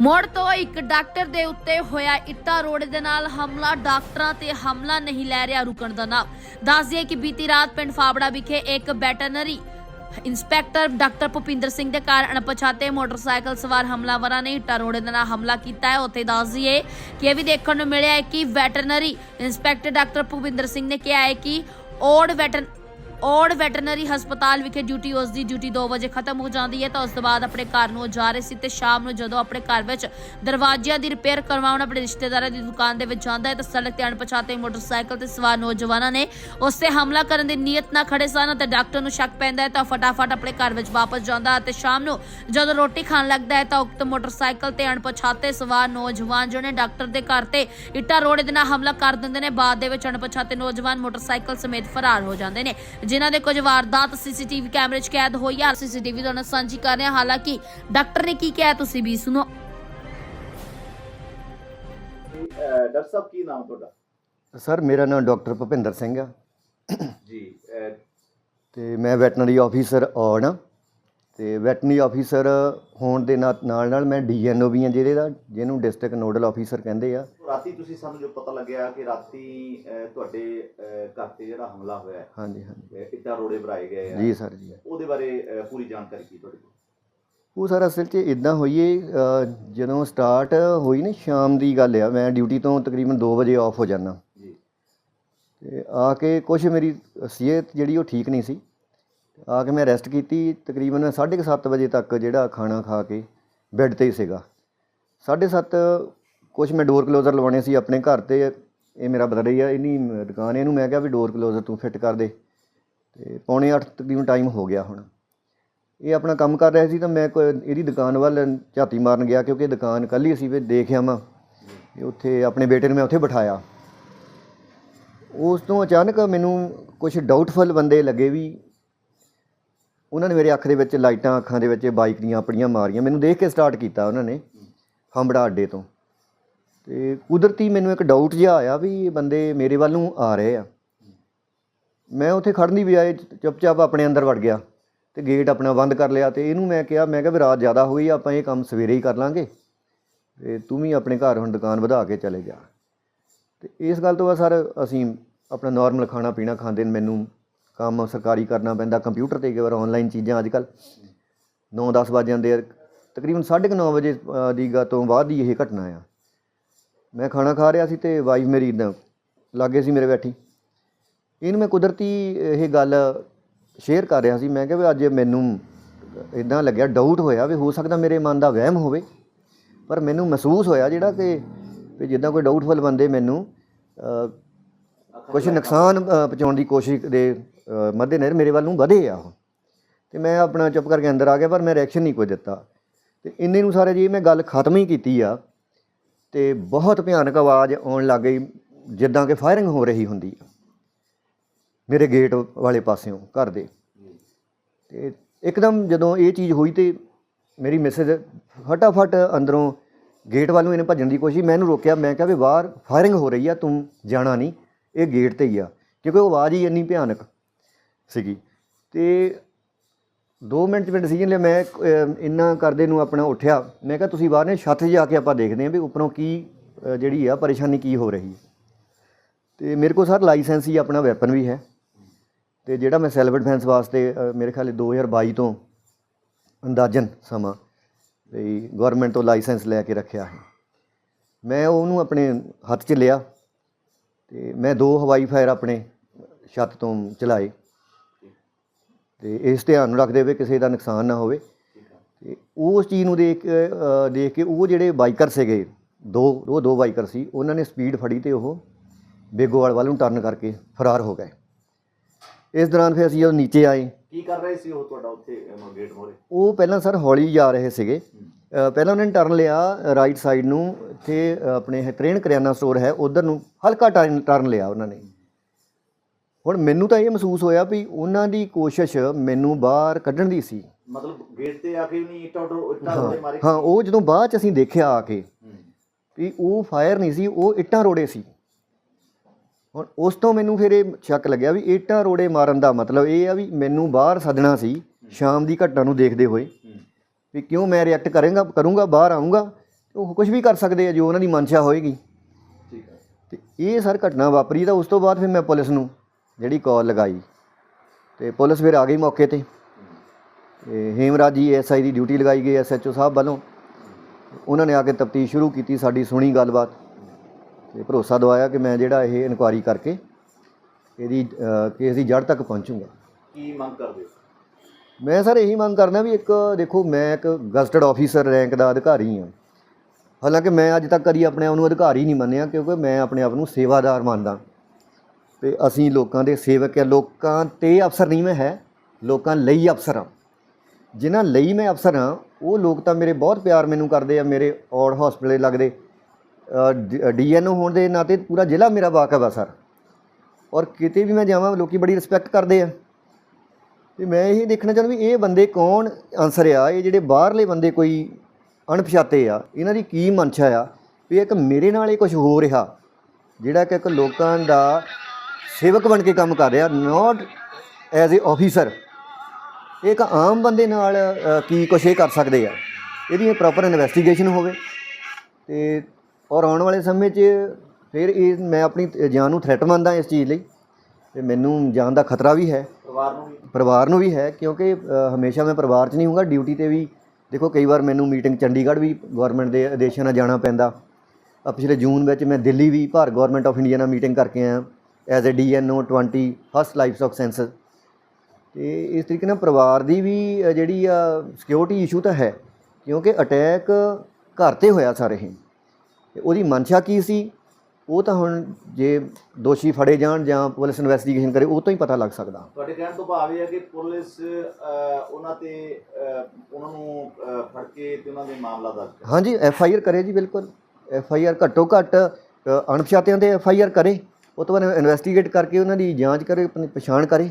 ਮੋੜ ਤੋਂ ਇੱਕ ਡਾਕਟਰ ਦੇ ਉੱਤੇ ਹੋਇਆ ਇੱਟਾ ਰੋੜੇ ਦੇ ਨਾਲ ਹਮਲਾ। ਡਾਕਟਰਾਂ ਤੇ ਹਮਲਾ ਨਹੀਂ ਲੈ ਰਿਹਾ ਰੁਕਣ ਦਾ ਨਾਮ। ਦੱਸ ਦਈਏ ਕਿ ਬੀਤੀ ਰਾਤ ਪਿੰਡ ਫਾਬੜਾ ਵਿਖੇ ਇੱਕ veterinary inspector doctor Bhupinder Singh ਦੇ ਘਰ ਅਣਪਛਾਤੇ ਮੋਟਰਸਾਈਕਲ ਸਵਾਰ ਹਮਲਾਵਰਾਂ ਨੇ ਇੱਟਾਂ ਰੋੜੇ ਦੇ ਨਾਲ ਹਮਲਾ ਕੀਤਾ ਹੈ। ਉੱਥੇ ਦੱਸ ਦਈਏ ਕਿ ਇਹ ਵੀ ਦੇਖਣ ਨੂੰ ਮਿਲਿਆ ਹੈ ਕਿ veterinary inspector doctor Bhupinder Singh ਨੇ ਕਿਹਾ ਹੈ ਕਿ ਔੜ ਵੈਟਰ ਔੜ ਵੈਟਰਨਰੀ ਹਸਪਤਾਲ ਵਿਖੇ ਡਿਊਟੀ ਉਸ ਦੀ ਡਿਊਟੀ 2 ਵਜੇ ਖਤਮ ਹੋ ਜਾਂਦੀ ਹੈ ਤਾਂ ਉਸ ਤੋਂ ਬਾਅਦ ਆਪਣੇ ਘਰ ਨੂੰ ਜਾ ਰਹੇ ਸੀ ਤੇ ਸ਼ਾਮ ਨੂੰ ਜਦੋਂ ਆਪਣੇ ਘਰ ਵਿੱਚ ਦਰਵਾਜ਼ਿਆਂ ਦੀ ਰਿਪੇਅਰ ਕਰਵਾਉਣ ਆਪਣੇ ਰਿਸ਼ਤੇਦਾਰਾਂ ਦੀ ਦੁਕਾਨ ਦੇ ਵਿੱਚ ਜਾਂਦਾ ਹੈ ਤਾਂ ਸੜਕ ਤੇ ਅਣਪਛਾਤੇ ਮੋਟਰਸਾਈਕਲ ਤੇ ਸਵਾਰ ਨੌਜਵਾਨਾਂ ਨੇ ਉਸ ਤੇ ਹਮਲਾ ਕਰਨ ਦੀ ਨੀਅਤ ਨਾਲ ਖੜੇ ਸਨ ਤੇ ਡਾਕਟਰ ਨੂੰ ਸ਼ੱਕ ਪੈਂਦਾ ਹੈ ਤਾਂ ਉਹ ਫਟਾਫਟ ਆਪਣੇ ਘਰ ਵਿੱਚ ਵਾਪਸ ਜਾਂਦਾ ਅਤੇ ਸ਼ਾਮ ਨੂੰ ਜਦੋਂ ਰੋਟੀ ਖਾਣ ਲੱਗਦਾ ਹੈ ਤਾਂ ਉਕਤ ਮੋਟਰਸਾਈਕਲ ਤੇ ਅਣਪਛਾਤੇ ਸਵਾਰ ਨੌਜਵਾਨ ਜੋ ਨੇ ਡਾਕਟਰ ਦੇ ਘਰ ਤੇ ਇੱਟਾਂ ਰੋੜੇ ਦੇ ਨਾਲ ਹਮਲਾ ਕਰ ਦਿੰਦੇ ਨੇ, ਬਾਅਦ ਦੇ ਵਿੱਚ ਅਣਪਛਾਤੇ ਨੌਜਵਾਨ ਮੋਟਰਸਾਈਕਲ ਸਮੇਤ ਫਰਾਰ ਹੋ ਜਾਂਦੇ ਨੇ। ਜਿਨ੍ਹਾਂ ਦੇ ਕੁਝ ਵਾਰਦਾਤ ਸੀਸੀਟੀਵੀ ਕੈਮਰੇ 'ਚ ਕੈਦ ਹੋਈ ਆ ਸੀਸੀਟੀਵੀ ਤੁਹਾਨੂੰ ਸਾਂਝੀ ਕਰ ਰਹੇ ਹਾਂ। ਹਾਲਾਂਕਿ ਡਾਕਟਰ ਨੇ ਕੀ ਕਿਹਾ ਤੁਸੀਂ ਵੀ ਸੁਣੋ। ਅਹ ਡਾਕਟਰ ਸਾਹਿਬ ਕੀ ਨਾਮ ਤੁਹਾਡਾ? ਸਰ ਮੇਰਾ ਨਾਮ ਡਾਕਟਰ ਭੁਪਿੰਦਰ ਸਿੰਘ ਆ। ਜੀ ਤੇ ਮੈਂ ਵੈਟਰਨਰੀ ਆਫੀਸਰ ਆ। ਤੇ ਵੈਟਰਨਰੀ ਆਫੀਸਰ ਹੋਣ ਦੇ ਨਾਲ ਨਾਲ ਮੈਂ ਡੀਐਨਓ ਵੀ ਆ ਜਿਹਦੇ ਦਾ ਜਿਹਨੂੰ ਡਿਸਟ੍ਰਿਕਟ ਨੋਡਲ ਆਫੀਸਰ ਕਹਿੰਦੇ ਆ। ਰਾਤੀ ਤੁਸੀਂ ਸਾਨੂੰ ਜੋ ਪਤਾ ਲੱਗਿਆ ਕਿ ਰਾਤੀ ਅਹ, ਤੁਹਾਡੇ ਅਹ, ਘਰ ਤੇ ਜਿਹੜਾ ਹਮਲਾ ਹੋਇਆ ਹੈ, ਹਾਂਜੀ ਹਾਂਜੀ। ਇੱਟਾਂ ਰੋੜੇ ਭਰਾਏ ਗਏ ਆ। ਜੀ ਸਰ ਜੀ। ਉਹਦੇ ਬਾਰੇ ਅਹ, ਪੂਰੀ ਜਾਣਕਾਰੀ ਕੀ ਤੁਹਾਡੇ ਕੋਲ? ਉਹ ਸਰ ਅਸਲ 'ਚ ਇਦਾਂ ਹੋਈਏ ਜਦੋਂ ਸਟਾਰਟ ਹੋਈ ਨਾ ਸ਼ਾਮ ਦੀ ਗੱਲ ਆ ਮੈਂ ਡਿਊਟੀ ਤੋਂ ਤਕਰੀਬਨ 2 ਵਜੇ ਆਫ ਹੋ ਜਾਂਦਾ। ਜੀ। ਤੇ ਆ ਕੇ ਕੁਝ ਮੇਰੀ ਸਿਹਤ ਜਿਹੜੀ ਉਹ ਠੀਕ ਨਹੀਂ ਸੀ। ਆ ਕੇ ਮੈਂ ਰੈਸਟ ਕੀਤੀ, ਤਕਰੀਬਨ 7:30 ਵਜੇ ਤੱਕ ਜਿਹੜਾ ਖਾਣਾ ਖਾ ਕੇ ਬੈੱਡ ਤੇ ਹੀ ਸੀਗਾ। 7:30 ਕੁਝ ਮੈਂ ਡੋਰ ਕਲੋਜ਼ਰ ਲਵਾਉਣੇ ਸੀ ਆਪਣੇ ਘਰ ਤੇ, ਇਹ ਮੇਰਾ ਬ੍ਰਦਰ ਹੀ ਆ, ਇਹਨੀ ਦੁਕਾਨ ਇਹਨੂੰ ਮੈਂ ਕਿਹਾ ਵੀ ਡੋਰ ਕਲੋਜ਼ਰ ਤੂੰ ਫਿੱਟ ਕਰ ਦੇ। ਤੇ ਪੌਣੇ 8 ਤਕਰੀਬਨ ਟਾਈਮ ਹੋ ਗਿਆ ਹੁਣ। ਇਹ ਆਪਣਾ ਕੰਮ ਕਰ ਰਿਹਾ ਸੀ ਤਾਂ ਮੈਂ ਕੋਈ ਇਹਦੀ ਦੁਕਾਨ ਵੱਲ ਝਾਤੀ ਮਾਰਨ ਗਿਆ ਕਿਉਂਕਿ ਦੁਕਾਨ ਕੱਲੀ ਸੀ ਵੀ ਦੇਖਿਆ ਮੈਂ ਉੱਥੇ ਆਪਣੇ ਬੇਟੇ ਨੂੰ ਮੈਂ ਉੱਥੇ ਬਿਠਾਇਆ। ਉਸ ਤੋਂ ਅਚਾਨਕ ਮੈਨੂੰ ਕੁਝ ਡਾਊਟਫੁਲ ਬੰਦੇ ਲੱਗੇ ਵੀ ਉਹਨਾਂ ਨੇ ਮੇਰੇ ਅੱਖ ਦੇ ਵਿੱਚ ਲਾਈਟਾਂ ਅੱਖਾਂ ਦੇ ਵਿੱਚ ਬਾਈਕ ਦੀਆਂ ਆਪਣੀਆਂ ਮਾਰੀਆਂ। ਮੈਨੂੰ ਦੇਖ ਕੇ ਸਟਾਰਟ ਕੀਤਾ ਉਹਨਾਂ ਨੇ, ਹੰਬੜਾ ਅੱਡੇ ਤੋਂ। ਤੇ ਕੁਦਰਤੀ ਮੈਨੂੰ ਇੱਕ ਡਾਊਟ ਜਿਹਾ ਆਇਆ ਵੀ ਬੰਦੇ ਮੇਰੇ ਵੱਲ ਨੂੰ ਆ ਰਹੇ ਆ। ਮੈਂ ਉੱਥੇ ਖੜਨ ਦੀ ਬਜਾਏ ਚੁੱਪਚਾਪ ਆਪਣੇ ਅੰਦਰ ਵੜ ਗਿਆ ਤੇ ਗੇਟ ਆਪਣਾ ਬੰਦ ਕਰ ਲਿਆ ਤੇ ਇਹਨੂੰ ਮੈਂ ਕਿਹਾ ਮੈਂ ਕਿਹਾ ਵੀ ਰਾਤ ਜ਼ਿਆਦਾ ਹੋ ਗਈ ਆਪਾਂ ਇਹ ਕੰਮ ਸਵੇਰੇ ਹੀ ਕਰ ਲਾਂਗੇ। ਤੇ ਤੂੰ ਵੀ ਆਪਣੇ ਘਰ ਹੁਣ ਦੁਕਾਨ ਵਧਾ ਕੇ ਚਲੇ ਜਾ। ਤੇ ਇਸ ਗੱਲ ਤੋਂ ਬਾਅਦ ਸਰ ਅਸੀਂ ਆਪਣਾ ਨਾਰਮਲ ਖਾਣਾ ਪੀਣਾ ਖਾਂਦੇ ਨੇ ਮੈਨੂੰ ਕੰਮ ਸਰਕਾਰੀ ਕਰਨਾ ਪੈਂਦਾ ਕੰਪਿਊਟਰ ਤੇ ਕਈ ਵਾਰ ਆਨਲਾਈਨ ਚੀਜ਼ਾਂ ਅੱਜ ਕੱਲ 9-10 ਵਜ ਜਾਂਦੇ ਆ। ਤਕਰੀਬਨ 9:30 ਵਜੇ ਦੀ ਗਾ ਤੋਂ ਬਾਅਦ ਦੀ ਇਹ ਘਟਨਾ ਆ। ਮੈਂ ਖਾਣਾ ਖਾ ਰਿਹਾ ਸੀ ਤੇ ਵਾਈਫ ਮੇਰੀ ਇੱਦਾਂ ਲਾਗੇ ਸੀ ਮੇਰੇ ਬੈਠੀ। ਇਹਨੂੰ ਮੈਂ ਕੁਦਰਤੀ ਇਹ ਗੱਲ ਸ਼ੇਅਰ ਕਰ ਰਿਹਾ ਸੀ। ਮੈਂ ਕਿਹਾ ਵੀ ਅੱਜ ਮੈਨੂੰ ਇਦਾਂ ਲੱਗਿਆ ਡਾਊਟ ਹੋਇਆ ਵੀ ਹੋ ਸਕਦਾ ਮੇਰੇ ਮਨ ਦਾ ਵਹਿਮ ਹੋਵੇ, ਪਰ ਮੈਨੂੰ ਮਹਿਸੂਸ ਹੋਇਆ ਜਿਹੜਾ ਕਿ ਵੀ ਜਿੱਦਾਂ ਕੋਈ ਡਾਊਟਫੁਲ ਬੰਦੇ ਮੈਨੂੰ ਕੁਝ ਨੁਕਸਾਨ ਅ, ਪਹੁੰਚਾਉਣ ਦੀ ਕੋਸ਼ਿਸ਼ ਦੇ ਅ, ਮੱਦੇਨਜ਼ਰ ਮੇਰੇ ਵੱਲ ਨੂੰ ਵਧੇ ਆ ਉਹ। ਤੇ ਮੈਂ ਆਪਣਾ ਚੁੱਪ ਕਰਕੇ ਅੰਦਰ ਆ ਗਿਆ ਪਰ ਮੈਂ ਰਿਐਕਸ਼ਨ ਨਹੀਂ ਕੋਈ ਦਿੱਤਾ। ਤੇ ਇੰਨੇ ਨੂੰ ਸਾਰੇ ਜੀ ਮੈਂ ਗੱਲ ਖਤਮ ਹੀ ਕੀਤੀ ਆ। ਤੇ ਬਹੁਤ ਭਿਆਨਕ ਆਵਾਜ਼ ਆਉਣ ਲੱਗ ਗਈ ਜਿੱਦਾਂ ਕਿ ਫਾਇਰਿੰਗ ਹੋ ਰਹੀ ਹੁੰਦੀ ਆ। ਮੇਰੇ ਗੇਟ ਵਾਲੇ ਪਾਸਿਓਂ ਘਰ ਦੇ। ਤੇ ਇੱਕਦਮ ਜਦੋਂ ਇਹ ਚੀਜ਼ ਹੋਈ ਤੇ ਮੇਰੀ ਮਿਸਿਸ ਫਟਾਫਟ ਅੰਦਰੋਂ ਗੇਟ ਵੱਲ ਨੂੰ ਇਹਨੇ ਭੱਜਣ ਦੀ ਕੋਸ਼ਿਸ਼ ਮੈਂ ਇਹਨੂੰ ਰੋਕਿਆ। ਮੈਂ ਕਿਹਾ ਵੀ ਬਾਹਰ ਫਾਇਰਿੰਗ ਹੋ ਰਹੀ ਆ ਤੂੰ ਜਾਣਾ ਨਹੀਂ। ਇਹ ਗੇਟ ਤੇ ਹੀ ਆ ਕਿਉਂਕਿ ਉਹ ਆਵਾਜ਼ ਹੀ ਇੰਨੀ ਭਿਆਨਕ ਸੀਗੀ। ਤੇ 2 ਮਿੰਟ ਚ ਮੈਂ ਡਿਸੀਜਨ ਲਿਆ ਮੈਂ ਅਹ, ਇੰਨਾ ਕਰਦੇ ਨੂੰ ਆਪਣਾ ਉੱਠਿਆ। ਮੈਂ ਕਿਹਾ ਤੁਸੀਂ ਬਾਹਰ ਨੇ ਛੱਤ 'ਤੇ ਜਾ ਕੇ ਆਪਾਂ ਦੇਖਦੇ ਹਾਂ ਵੀ ਉੱਪਰੋਂ ਕੀ ਜਿਹੜੀ ਆ ਪਰੇਸ਼ਾਨੀ ਕੀ ਹੋ ਰਹੀ ਹੈ। ਤੇ ਮੇਰੇ ਕੋਲ ਸਰ ਲਾਇਸੈਂਸ ਹੀ ਆਪਣਾ ਵੈਪਨ ਵੀ ਹੈ। ਤੇ ਜਿਹੜਾ ਮੈਂ ਸੈਲਫ ਡਿਫੈਂਸ ਵਾਸਤੇ ਮੇਰੇ ਖਿਆਲ 2022 ਤੋਂ ਅੰਦਾਜ਼ਨ ਸਮਾਂ ਵੀ ਗਵਰਨਮੈਂਟ ਤੋਂ ਲਾਇਸੈਂਸ ਲੈ ਕੇ ਰੱਖਿਆ ਹੈ। ਮੈਂ ਉਹਨੂੰ ਆਪਣੇ ਹੱਥ 'ਚ ਲਿਆ। ਤੇ ਮੈਂ ਦੋ ਹਵਾਈ ਫਾਇਰ ਆਪਣੇ ਛੱਤ ਤੋਂ ਚਲਾਏ। ਤੇ ਇਸ ਧਿਆਨ ਨੂੰ ਰੱਖਦੇ ਹੋਏ ਕਿਸੇ ਦਾ ਨੁਕਸਾਨ ਨਾ ਹੋਵੇ। ਤੇ ਉਸ ਚੀਜ਼ ਨੂੰ ਦੇਖ ਦੇਖ ਕੇ ਉਹ ਜਿਹੜੇ ਬਾਈਕਰ ਸੀਗੇ ਦੋ ਉਹ ਦੋ ਬਾਈਕਰ ਸੀ ਉਹਨਾਂ ਨੇ ਸਪੀਡ ਫੜੀ ਤੇ ਉਹ ਬੇਗੋਵਾਲ ਵੱਲ ਨੂੰ ਟਰਨ ਕਰਕੇ ਫਰਾਰ ਹੋ ਗਏ। ਇਸ ਦੌਰਾਨ ਫਿਰ ਅਸੀਂ ਜਦੋਂ ਨੀਚੇ ਆਏ। ਕੀ ਕਰ ਰਹੇ ਸੀ ਉਹ ਤੁਹਾਡਾ ਉੱਥੇ ਗੇਟ ਮੋਰੇ ਉਹ ਪਹਿਲਾਂ ਸਰ ਹੌਲੀ ਜਾ ਰਹੇ ਸੀਗੇ। ਪਹਿਲਾਂ ਉਹਨਾਂ ਨੇ ਟਰਨ ਲਿਆ ਰਾਈਟ ਸਾਈਡ ਨੂੰ ਅ, ਆਪਣੇ ਤਰੇਣ ਕਰਿਆਨਾ ਸਟੋਰ ਹੈ ਉਧਰ ਨੂੰ ਹਲਕਾ ਟਰਨ ਟਰਨ ਲਿਆ ਉਹਨਾਂ ਨੇ। ਹੁਣ ਮੈਨੂੰ ਤਾਂ ਇਹ ਮਹਿਸੂਸ ਹੋਇਆ ਵੀ ਉਹਨਾਂ ਦੀ ਕੋਸ਼ਿਸ਼ ਮੈਨੂੰ ਬਾਹਰ ਕੱਢਣ ਦੀ ਸੀ। ਮਤਲਬ ਗੇਟ ਤੇ ਆ ਕੇ ਨਹੀਂ ਇੱਟਾਂ ਇੱਟਾਂ ਰੋੜੇ ਮਾਰੇ ਹਾਂ ਉਹ ਜਦੋਂ ਬਾਅਦ ਚ ਅਸੀਂ ਦੇਖਿਆ ਆ ਕੇ। ਵੀ ਉਹ ਫਾਇਰ ਨਹੀਂ ਸੀ ਉਹ ਇੱਟਾਂ ਰੋੜੇ ਸੀ। ਹੁਣ ਉਸ ਤੋਂ ਮੈਨੂੰ ਫਿਰ ਇਹ ਸ਼ੱਕ ਲੱਗਿਆ ਵੀ ਇੱਟਾਂ ਰੋੜੇ ਮਾਰਨ ਦਾ ਮਤਲਬ ਇਹ ਆ ਵੀ ਮੈਨੂੰ ਬਾਹਰ ਸੱਦਣਾ ਸੀ ਸ਼ਾਮ ਦੀ ਘਟਨਾ ਨੂੰ ਦੇਖਦੇ ਹੋਏ। ਵੀ ਕਿਉਂ ਮੈਂ ਰਿਐਕਟ ਕਰਾਂਗਾ ਕਰੂੰਗਾ ਬਾਹਰ ਆਉਂਗਾ ਉਹ ਕੁਝ ਵੀ ਕਰ ਸਕਦੇ ਆ ਜੋ ਉਹਨਾਂ ਦੀ ਮਨਸ਼ਾ ਹੋਏਗੀ। ਠੀਕ ਹੈ ਤੇ ਇਹ ਸਰ ਘਟਨਾ ਵਾਪਰੀ ਤਾਂ ਉਸ ਤੋਂ ਬਾਅਦ ਫਿਰ ਮੈਂ ਪੁਲਿਸ ਨੂੰ ਜਿਹੜੀ ਕਾਲ ਲਗਾਈ। ਤੇ ਪੁਲਿਸ ਫਿਰ ਆ ਗਈ ਮੌਕੇ ਤੇ। ਤੇ ਹੇਮਰਾਜ ਜੀ ਐਸਆਈ ਦੀ ਡਿਊਟੀ ਲਗਾਈ ਗਈ ਐਸਐਚਓ ਸਾਹਿਬ ਵੱਲੋਂ। ਉਹਨਾਂ ਨੇ ਆ ਕੇ ਤਫਤੀਸ਼ ਸ਼ੁਰੂ ਕੀਤੀ ਸਾਡੀ ਸੁਣੀ ਗੱਲਬਾਤ। ਤੇ ਭਰੋਸਾ ਦਵਾਇਆ ਕਿ ਮੈਂ ਜਿਹੜਾ ਇਹ ਇਨਕੁਆਰੀ ਕਰਕੇ ਇਹਦੀ ਕੇਸ ਦੀ ਜੜ ਤੱਕ ਪਹੁੰਚੂੰਗਾ। ਕੀ ਮੰਗ ਕਰਦੇ ਮੈਂ ਸਰ ਇਹੀ ਮੰਗ ਕਰਦਾ ਵੀ ਇੱਕ ਦੇਖੋ ਮੈਂ ਇੱਕ ਗਜ਼ਟਡ ਆਫੀਸਰ ਰੈਂਕ ਦਾ ਅਧਿਕਾਰੀ ਹਾਂ। ਹਾਲਾਂਕਿ ਮੈਂ ਅੱਜ ਤੱਕ ਕਦੀ ਆਪਣੇ ਆਪ ਨੂੰ ਅਧਿਕਾਰੀ ਨਹੀਂ ਮੰਨਿਆ ਕਿਉਂਕਿ ਮੈਂ ਆਪਣੇ ਆਪ ਨੂੰ ਸੇਵਾਦਾਰ ਮੰਨਦਾ। ਤੇ ਅਸੀਂ ਲੋਕਾਂ ਦੇ ਸੇਵਕ ਆ, ਲੋਕਾਂ ਤੇ ਅਫਸਰ ਨਹੀਂ ਮੈਂ ਹੈ, ਲੋਕਾਂ ਲਈ ਅਫਸਰ ਹਾਂ। ਜਿਨ੍ਹਾਂ ਲਈ ਮੈਂ ਅਫਸਰ ਹਾਂ, ਉਹ ਲੋਕ ਤਾਂ ਮੇਰੇ ਬਹੁਤ ਪਿਆਰ ਮੈਨੂੰ ਕਰਦੇ ਆ, ਮੇਰੇ ਔੜ ਹਸਪੀਟਲ ਲੱਗਦੇ। ਡੀਐਨਓ ਹੋਣ ਦੇ ਨਾਤੇ ਪੂਰਾ ਜ਼ਿਲ੍ਹਾ ਮੇਰਾ ਵਾਕਫ ਆ ਸਰ। ਔਰ ਕਿਤੇ ਵੀ ਮੈਂ ਜਾਵਾਂ, ਲੋਕੀ ਬੜੀ ਰਿਸਪੈਕਟ ਕਰਦੇ ਆ। ਤੇ ਮੈਂ ਇਹ ਦੇਖਣਾ ਚਾਹੁੰਦਾ ਵੀ ਇਹ ਬੰਦੇ ਕੌਣ? ਆਨਸਰ ਆ, ਇਹ ਜਿਹੜੇ ਬਾਹਰਲੇ ਬੰਦੇ ਕੋਈ ਅਣਪਛਾਤੇ ਆ। ਇਹਨਾਂ ਦੀ ਕੀ ਮਨਸ਼ਾ ਆ? ਵੀ ਇੱਕ ਮੇਰੇ ਨਾਲ ਇਹ ਕੁਝ ਹੋ ਰਿਹਾ ਜਿਹੜਾ ਕਿ ਇੱਕ ਲੋਕਾਂ ਦਾ ਸੇਵਕ ਬਣ ਕੇ ਕੰਮ ਕਰ ਰਿਹਾ ਨਾਟ ਐਜ਼ ਅ ਆਫੀਸਰ ਇੱਕ ਆਮ ਬੰਦੇ ਨਾਲ ਕੀ ਕੁਛ ਇਹ ਕਰ ਸਕਦੇ ਆ? ਇਹਦੀ ਪ੍ਰੋਪਰ ਇਨਵੈਸਟੀਗੇਸ਼ਨ ਹੋਵੇ। ਤੇ ਔਰ ਆਉਣ ਵਾਲੇ ਸਮੇਂ 'ਚ ਫਿਰ ਇਹ ਮੈਂ ਆਪਣੀ ਜਾਨ ਨੂੰ ਥ੍ਰੈਟ ਮੰਨਦਾ ਇਸ ਚੀਜ਼ ਲਈ। ਤੇ ਮੈਨੂੰ ਜਾਨ ਦਾ ਖਤਰਾ ਵੀ ਹੈ। ਪਰਿਵਾਰ ਨੂੰ ਵੀ। ਪਰਿਵਾਰ ਨੂੰ ਵੀ ਹੈ ਕਿਉਂਕਿ ਹਮੇਸ਼ਾ ਮੈਂ ਪਰਿਵਾਰ 'ਚ ਨਹੀਂ ਹੋਊਗਾ ਡਿਊਟੀ ਤੇ ਵੀ ਦੇਖੋ, ਕਈ ਵਾਰ ਮੈਨੂੰ ਮੀਟਿੰਗ ਚੰਡੀਗੜ੍ਹ ਵੀ ਗਵਰਨਮੈਂਟ ਦੇ ਆਦੇਸ਼ਾਂ ਨਾਲ ਜਾਣਾ ਪੈਂਦਾ। ਆ ਪਿਛਲੇ ਜੂਨ ਵਿੱਚ ਮੈਂ ਦਿੱਲੀ ਵੀ ਭਾਰਤ ਗਵਰਨਮੈਂਟ ਆਫ ਇੰਡੀਆ ਨਾਲ ਮੀਟਿੰਗ ਕਰਕੇ ਆਇਆ। As a DNO 20 first livestock census ਤੇ ਇਸ ਤਰੀਕੇ ਨਾਲ ਪਰਿਵਾਰ ਦੀ ਵੀ ਜਿਹੜੀ ਆ ਸਿਕਿਉਰਿਟੀ ਇਸ਼ੂ ਤਾਂ ਹੈ, ਕਿਉਂਕਿ ਅਟੈਕ ਘਰ ਤੇ ਹੋਇਆ ਸਾਰੇ ਹੀ। ਉਹਦੀ ਮਨਸ਼ਾ ਕੀ ਸੀ? ਉਹ ਤਾਂ ਹੁਣ ਜੇ ਦੋਸ਼ੀ ਫੜੇ ਜਾਣ ਜਾਂ ਪੁਲਿਸ ਇਨਵੈਸਟੀਗੇਸ਼ਨ ਕਰੇ ਉਹ ਤੋਂ ਹੀ ਪਤਾ ਲੱਗ ਸਕਦਾ। ਤੁਹਾਡੇ ਕਹਿਣ ਤੋਂ ਭਾਵ ਇਹ ਹੈ ਕਿ ਪੁਲਿਸ ਉਹਨਾਂ ਤੇ ਉਹਨਾਂ ਨੂੰ ਫੜ ਕੇ ਤੇ ਉਹਨਾਂ ਦੇ ਮਾਮਲਾ ਦਰਜ ਕਰੇ। ਹਾਂਜੀ ਐਫ ਆਈ ਆਰ ਕਰੇ ਜੀ ਬਿਲਕੁਲ। ਐਫ ਆਈ ਆਰ ਘੱਟੋ ਘੱਟ ਅਣਪਛਾਤਿਆਂ ਤੇ ਐਫ ਆਈ ਆਰ ਕਰੇ। ਉਹ ਤੋਂ ਬਾਅਦ ਇਨਵੈਸਟੀਗੇਟ ਕਰਕੇ ਉਹਨਾਂ ਦੀ ਜਾਂਚ ਕਰੇ ਆਪਣੀ ਪਛਾਣ ਕਰੇ।